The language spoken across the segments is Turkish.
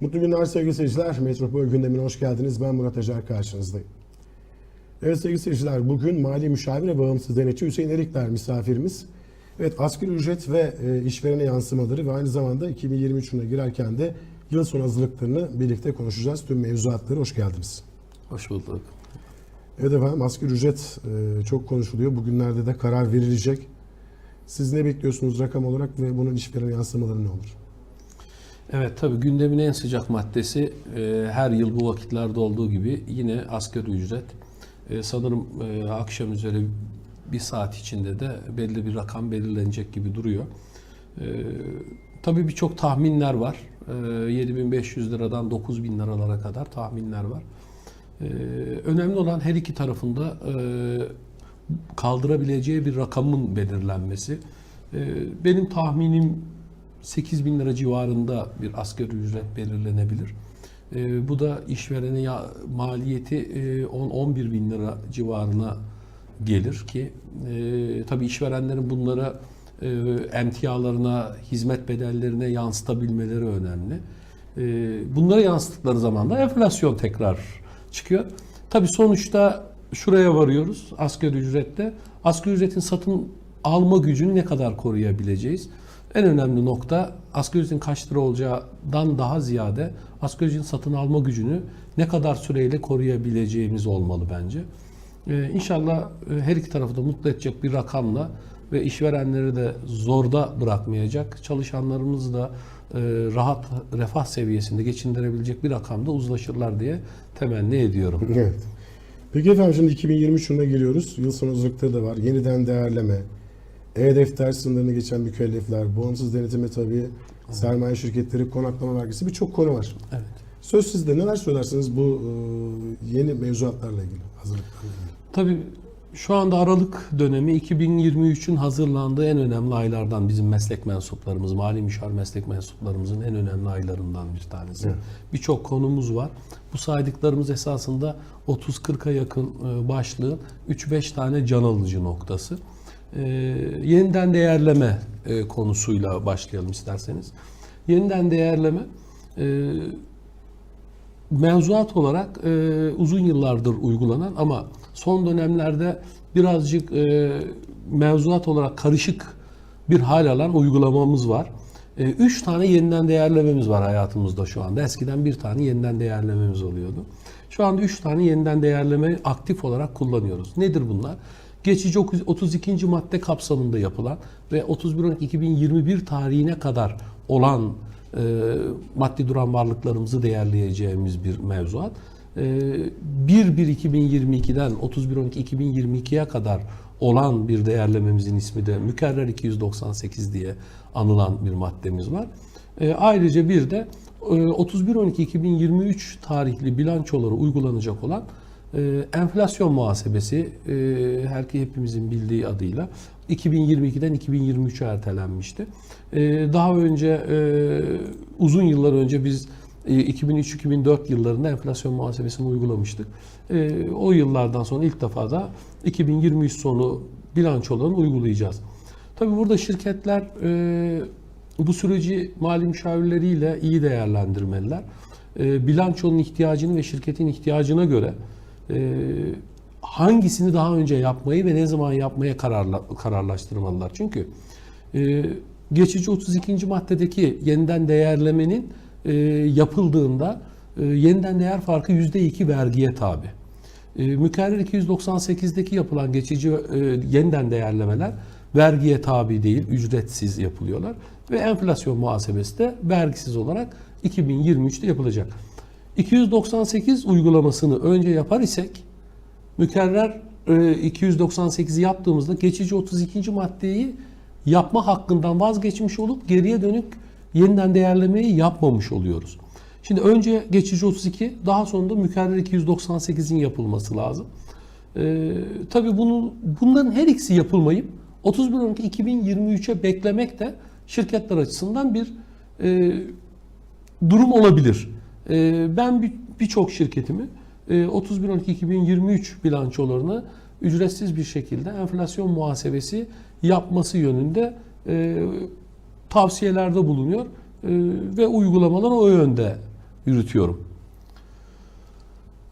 Mutlu günler sevgili seyirciler. Metropol gündemine hoş geldiniz. Ben Murat Acar karşınızdayım. Evet sevgili seyirciler bugün mali müşavir ve bağımsız denetçi Hüseyin Erikler misafirimiz. Evet asgari ücret ve e, işverene yansımaları ve aynı zamanda 2023 yılına girerken de yıl sonu hazırlıklarını birlikte konuşacağız. Tüm mevzuatları hoş geldiniz. Hoş bulduk. Evet efendim asgari ücret e, çok konuşuluyor. Bugünlerde de karar verilecek. Siz ne bekliyorsunuz rakam olarak ve bunun işverene yansımaları ne olur? Evet tabii gündemin en sıcak maddesi e, her yıl bu vakitlerde olduğu gibi yine asgari ücret. E, sanırım e, akşam üzere bir saat içinde de belli bir rakam belirlenecek gibi duruyor. E, tabii birçok tahminler var. E, 7500 liradan 9000 liralara kadar tahminler var. E, önemli olan her iki tarafında e, kaldırabileceği bir rakamın belirlenmesi. E, benim tahminim 8 bin lira civarında bir asgari ücret belirlenebilir. E, bu da işverene ya, maliyeti e, 10-11 bin lira civarına gelir ki e, tabii işverenlerin bunlara e, emtialarına, hizmet bedellerine yansıtabilmeleri önemli. E, bunlara yansıttıkları zaman da enflasyon tekrar çıkıyor. Tabii sonuçta şuraya varıyoruz asgari ücrette. Asgari ücretin satın alma gücünü ne kadar koruyabileceğiz? En önemli nokta asgari ücretin kaç lira olacağından daha ziyade asgari ücretin satın alma gücünü ne kadar süreyle koruyabileceğimiz olmalı bence. Ee, inşallah e, her iki tarafı da mutlu edecek bir rakamla ve işverenleri de zorda bırakmayacak, çalışanlarımızı da e, rahat refah seviyesinde geçindirebilecek bir rakamda uzlaşırlar diye temenni ediyorum. Evet. Peki efendim şimdi 2023 yılına geliyoruz. Yıl sonu hazırlıkları da var. Yeniden değerleme, e-defter sınırlarını geçen mükellefler, bağımsız denetime tabii, sermaye şirketleri, konaklama vergisi birçok konu var. Evet. Söz sizde. Neler söylersiniz bu e, yeni mevzuatlarla ilgili, hazırlıklarla ilgili? Tabii şu anda Aralık dönemi 2023'ün hazırlandığı en önemli aylardan bizim meslek mensuplarımız, mali müşavir meslek mensuplarımızın en önemli aylarından bir tanesi. Evet. Birçok konumuz var. Bu saydıklarımız esasında 30-40'a yakın e, başlığın 3-5 tane can alıcı noktası. E, yeniden değerleme e, konusuyla başlayalım isterseniz. Yeniden değerleme e, mevzuat olarak e, uzun yıllardır uygulanan ama son dönemlerde birazcık e, mevzuat olarak karışık bir hal alan uygulamamız var. E, üç tane yeniden değerlememiz var hayatımızda şu anda. Eskiden bir tane yeniden değerlememiz oluyordu. Şu anda üç tane yeniden değerleme aktif olarak kullanıyoruz. Nedir bunlar? Geçici 32. madde kapsamında yapılan ve 31.12.2021 tarihine kadar olan e, maddi duran varlıklarımızı değerleyeceğimiz bir mevzuat. E, 1-1-2022'den 31-12-2022'ye kadar olan bir değerlememizin ismi de mükerrer 298 diye anılan bir maddemiz var. E, ayrıca bir de e, 31-12-2023 tarihli bilançoları uygulanacak olan e, enflasyon muhasebesi e, her hepimizin bildiği adıyla 2022'den 2023'e ertelenmişti. E, daha önce e, uzun yıllar önce biz e, 2003-2004 yıllarında enflasyon muhasebesini uygulamıştık. E, o yıllardan sonra ilk defa da 2023 sonu bilançolarını uygulayacağız. Tabii burada şirketler e, bu süreci mali müşavirleriyle iyi değerlendirmeliler. E, bilançonun ihtiyacını ve şirketin ihtiyacına göre e, hangisini daha önce yapmayı ve ne zaman yapmaya kararla, kararlaştırmalılar. Çünkü e, geçici 32. maddedeki yeniden değerlemenin e, yapıldığında e, yeniden değer farkı %2 vergiye tabi. E, mükerrer 298'deki yapılan geçici e, yeniden değerlemeler vergiye tabi değil, ücretsiz yapılıyorlar ve enflasyon muhasebesi de vergisiz olarak 2023'te yapılacak. 298 uygulamasını önce yapar isek mükerrer e, 298'i yaptığımızda geçici 32. maddeyi yapma hakkından vazgeçmiş olup geriye dönük yeniden değerlemeyi yapmamış oluyoruz. Şimdi önce geçici 32 daha sonra da mükerrer 298'in yapılması lazım. Ee, tabii bunu, bunların her ikisi yapılmayıp 31.12.2023'e beklemek de şirketler açısından bir e, durum olabilir. E, ben bir- birçok şirketimi e, 31.12.2023 bilançolarını ücretsiz bir şekilde enflasyon muhasebesi yapması yönünde e, tavsiyelerde bulunuyor e, ve uygulamalar o yönde yürütüyorum.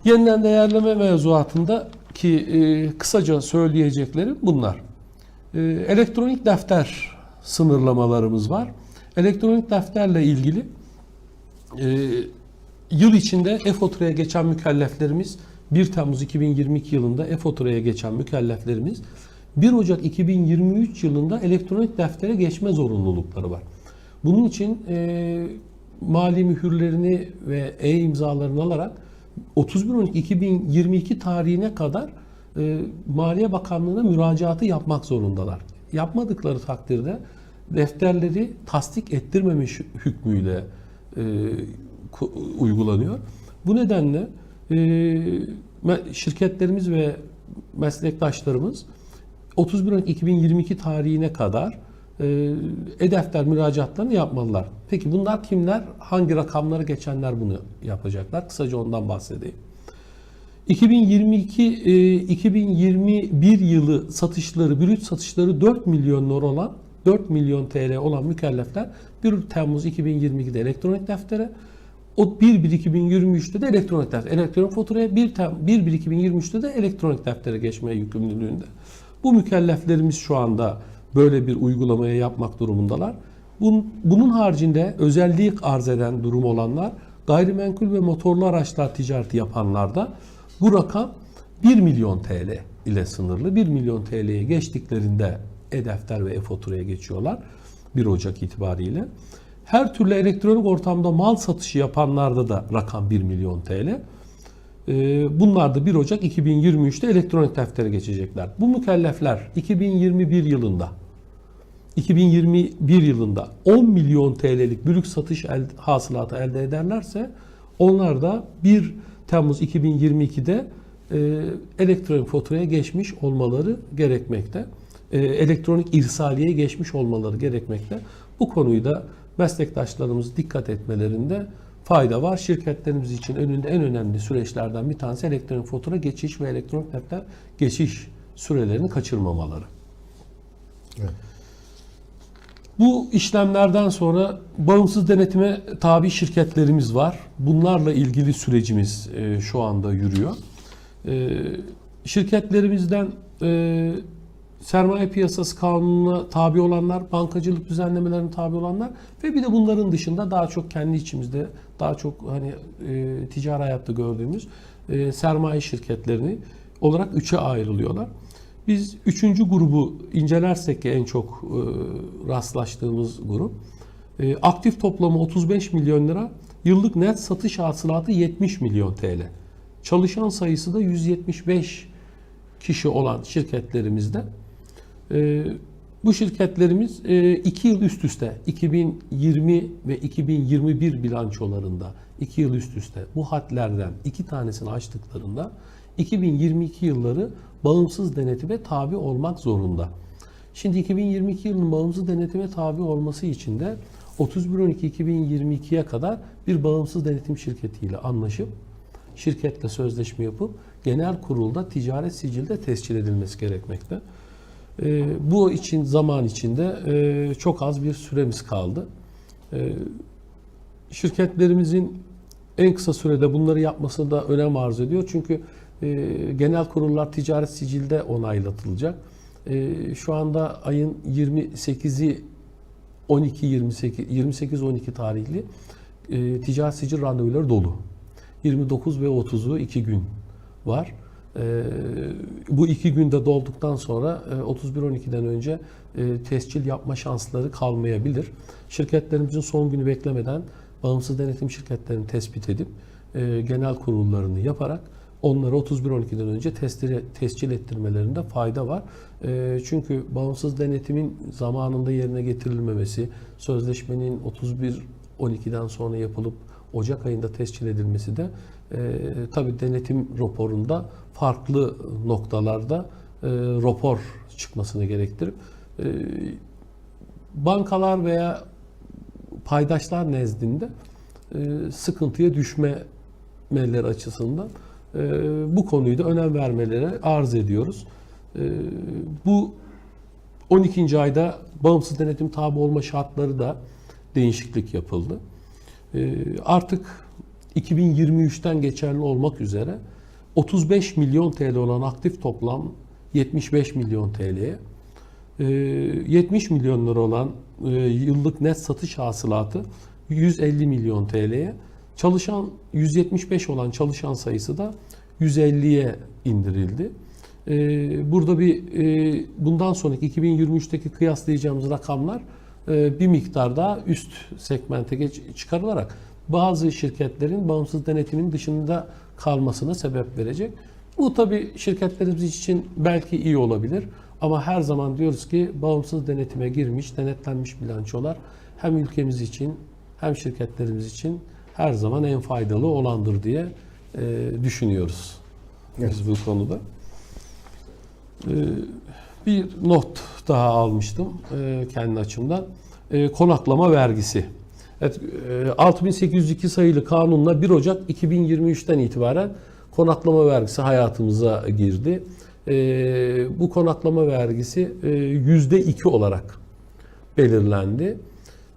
Yeniden değerleme mevzuatında ki e, kısaca söyleyeceklerim bunlar. E, elektronik defter sınırlamalarımız var. Elektronik defterle ilgili e, yıl içinde e-faturaya geçen mükelleflerimiz 1 Temmuz 2022 yılında e-faturaya geçen mükelleflerimiz 1 Ocak 2023 yılında elektronik deftere geçme zorunlulukları var. Bunun için e, mali mühürlerini ve e-imzalarını alarak 31.12.2022 tarihine kadar e, Maliye Bakanlığı'na müracaatı yapmak zorundalar. Yapmadıkları takdirde defterleri tasdik ettirmemiş hükmüyle e, uygulanıyor. Bu nedenle e, şirketlerimiz ve meslektaşlarımız 31 Ocak 2022 tarihine kadar e, e-defter müracaatlarını yapmalılar. Peki bunlar kimler? Hangi rakamları geçenler bunu yapacaklar? Kısaca ondan bahsedeyim. 2022 e, 2021 yılı satışları, brüt satışları 4 milyon lira olan 4 milyon TL olan mükellefler 1 Temmuz 2022'de elektronik deftere o 1-1-2023'te de elektronik defter, elektronik faturaya 1 Tem 1-1-2023'te de elektronik deftere geçmeye yükümlülüğünde. Bu mükelleflerimiz şu anda böyle bir uygulamaya yapmak durumundalar. Bunun, bunun haricinde özellik arz eden durum olanlar gayrimenkul ve motorlu araçlar ticareti yapanlar da bu rakam 1 milyon TL ile sınırlı. 1 milyon TL'ye geçtiklerinde e-defter ve e-faturaya geçiyorlar 1 Ocak itibariyle. Her türlü elektronik ortamda mal satışı yapanlarda da rakam 1 milyon TL. Ee, Bunlar da 1 Ocak 2023'te elektronik deftere geçecekler. Bu mükellefler 2021 yılında 2021 yılında 10 milyon TL'lik bürük satış el, hasılatı elde ederlerse onlar da 1 Temmuz 2022'de e, elektronik faturaya geçmiş olmaları gerekmekte. E, elektronik irsaliye geçmiş olmaları gerekmekte. Bu konuyu da meslektaşlarımız dikkat etmelerinde fayda var. Şirketlerimiz için önünde en önemli süreçlerden bir tanesi elektronik fatura geçiş ve elektronik defter geçiş sürelerini kaçırmamaları. Evet. Bu işlemlerden sonra bağımsız denetime tabi şirketlerimiz var. Bunlarla ilgili sürecimiz e, şu anda yürüyor. E, şirketlerimizden e, sermaye piyasası kanununa tabi olanlar, bankacılık düzenlemelerine tabi olanlar ve bir de bunların dışında daha çok kendi içimizde daha çok hani e, ticari hayatta gördüğümüz e, sermaye şirketlerini olarak üçe ayrılıyorlar. Biz üçüncü grubu incelersek ki en çok e, rastlaştığımız grup e, aktif toplamı 35 milyon lira, yıllık net satış hasılatı 70 milyon TL. Çalışan sayısı da 175 kişi olan şirketlerimizde e, bu şirketlerimiz 2 yıl üst üste 2020 ve 2021 bilançolarında 2 yıl üst üste bu hatlerden iki tanesini açtıklarında 2022 yılları bağımsız denetime tabi olmak zorunda. Şimdi 2022 yılının bağımsız denetime tabi olması için de 31.12.2022'ye kadar bir bağımsız denetim şirketiyle anlaşıp şirketle sözleşme yapıp genel kurulda ticaret sicilde tescil edilmesi gerekmekte. Ee, bu için zaman içinde e, çok az bir süremiz kaldı. Ee, şirketlerimizin en kısa sürede bunları yapması da önem arz ediyor. Çünkü e, genel kurullar ticaret sicilde onaylatılacak. E, şu anda ayın 28'i 12 28 28 12 tarihli e, ticaret sicil randevuları dolu. 29 ve 30'u 2 gün var. E, bu iki günde dolduktan sonra e, 31-12'den önce e, tescil yapma şansları kalmayabilir. Şirketlerimizin son günü beklemeden bağımsız denetim şirketlerini tespit edip e, genel kurullarını yaparak onları 31-12'den önce tescil ettirmelerinde fayda var. E, çünkü bağımsız denetimin zamanında yerine getirilmemesi, sözleşmenin 31-12'den sonra yapılıp Ocak ayında tescil edilmesi de e, tabi denetim raporunda farklı noktalarda e, rapor çıkmasını gerektirir. E, bankalar veya paydaşlar nezdinde e, sıkıntıya düşmemeleri açısından e, bu konuyu da önem vermeleri arz ediyoruz. E, bu 12. ayda bağımsız denetim tabi olma şartları da değişiklik yapıldı. E, artık 2023'ten geçerli olmak üzere 35 milyon TL olan aktif toplam 75 milyon TL'ye, e, 70 milyon lira olan e, yıllık net satış hasılatı 150 milyon TL'ye, çalışan 175 olan çalışan sayısı da 150'ye indirildi. E, Burada bir e, bundan sonraki 2023'teki kıyaslayacağımız rakamlar bir miktar daha üst segmente geç, çıkarılarak bazı şirketlerin bağımsız denetimin dışında kalmasına sebep verecek. Bu tabii şirketlerimiz için belki iyi olabilir ama her zaman diyoruz ki bağımsız denetime girmiş, denetlenmiş bilançolar hem ülkemiz için hem şirketlerimiz için her zaman en faydalı olandır diye e, düşünüyoruz Evet. biz bu konuda. Ee, bir not daha almıştım e, kendi açımdan. E, Konaklama vergisi. Evet, e, 6802 sayılı kanunla 1 Ocak 2023'ten itibaren konaklama vergisi hayatımıza girdi. E, Bu konaklama vergisi e, %2 olarak belirlendi.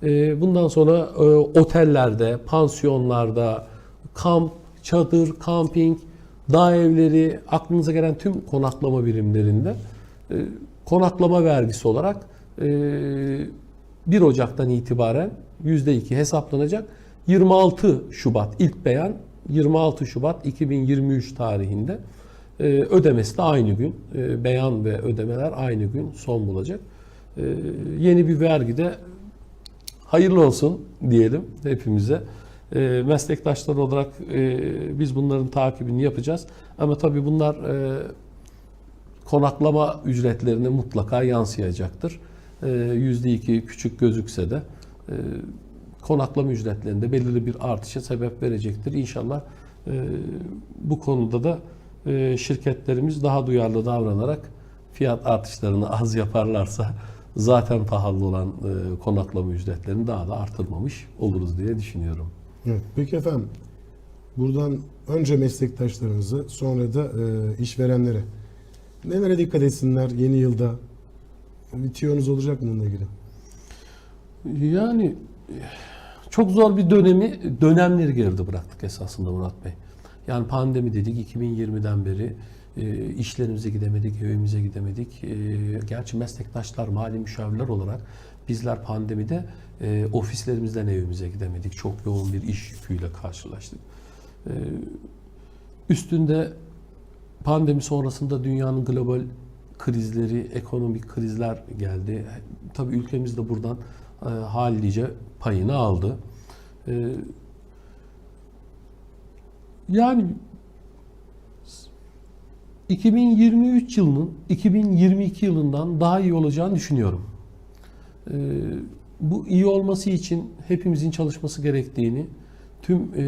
E, Bundan sonra e, otellerde, pansiyonlarda, kamp, çadır, kamping, dağ evleri, aklınıza gelen tüm konaklama birimlerinde e, konaklama vergisi olarak e, 1 Ocak'tan itibaren %2 hesaplanacak. 26 Şubat ilk beyan 26 Şubat 2023 tarihinde e, ödemesi de aynı gün. E, beyan ve ödemeler aynı gün son bulacak. E, Yeni bir vergi de hayırlı olsun diyelim hepimize. E, meslektaşlar olarak e, biz bunların takibini yapacağız. Ama tabii bunlar e, konaklama ücretlerine mutlaka yansıyacaktır. E, %2 küçük gözükse de e, konaklama ücretlerinde belirli bir artışa sebep verecektir. İnşallah e, bu konuda da e, şirketlerimiz daha duyarlı davranarak fiyat artışlarını az yaparlarsa zaten pahalı olan konaklama ücretlerini daha da artırmamış oluruz diye düşünüyorum. Evet. Peki efendim, buradan önce meslektaşlarımızı sonra da işverenlere nelere dikkat etsinler yeni yılda? Bir tiyonuz olacak mı bununla ilgili? Yani çok zor bir dönemi, dönemleri geride bıraktık esasında Murat Bey. Yani pandemi dedik 2020'den beri e, işlerimize gidemedik, evimize gidemedik. E, gerçi meslektaşlar, mali müşavirler olarak bizler pandemide e, ofislerimizden evimize gidemedik. Çok yoğun bir iş yüküyle karşılaştık. Üstünde pandemi sonrasında dünyanın global krizleri, ekonomik krizler geldi. Tabii ülkemiz de buradan e, hallice payını aldı. E, yani 2023 yılının 2022 yılından daha iyi olacağını düşünüyorum. E, bu iyi olması için hepimizin çalışması gerektiğini tüm e,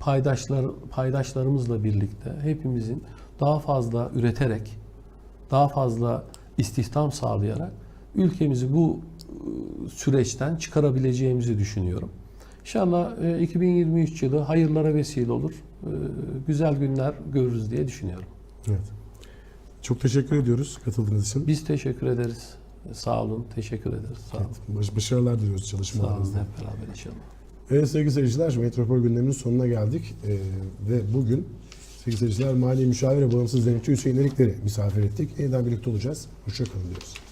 paydaşlar paydaşlarımızla birlikte hepimizin daha fazla üreterek, daha fazla istihdam sağlayarak ülkemizi bu e, süreçten çıkarabileceğimizi düşünüyorum. İnşallah e, 2023 yılı hayırlara vesile olur. E, Güzel günler görürüz diye düşünüyorum. Evet. Çok teşekkür ediyoruz katıldığınız için. Biz teşekkür ederiz. Sağ olun, teşekkür ederiz. Sağ olun. Baş- Başarılar diliyoruz Sağ olun çalışmalarınızda. hep beraber inşallah. Evet sevgili seyirciler, Metropol gündeminin sonuna geldik. Ee, ve bugün sevgili seyirciler Mali Müşavir ve Bağımsız Denetçi Hüseyin Erikler'i misafir ettik. Yeniden birlikte olacağız. Hoşçakalın diyoruz.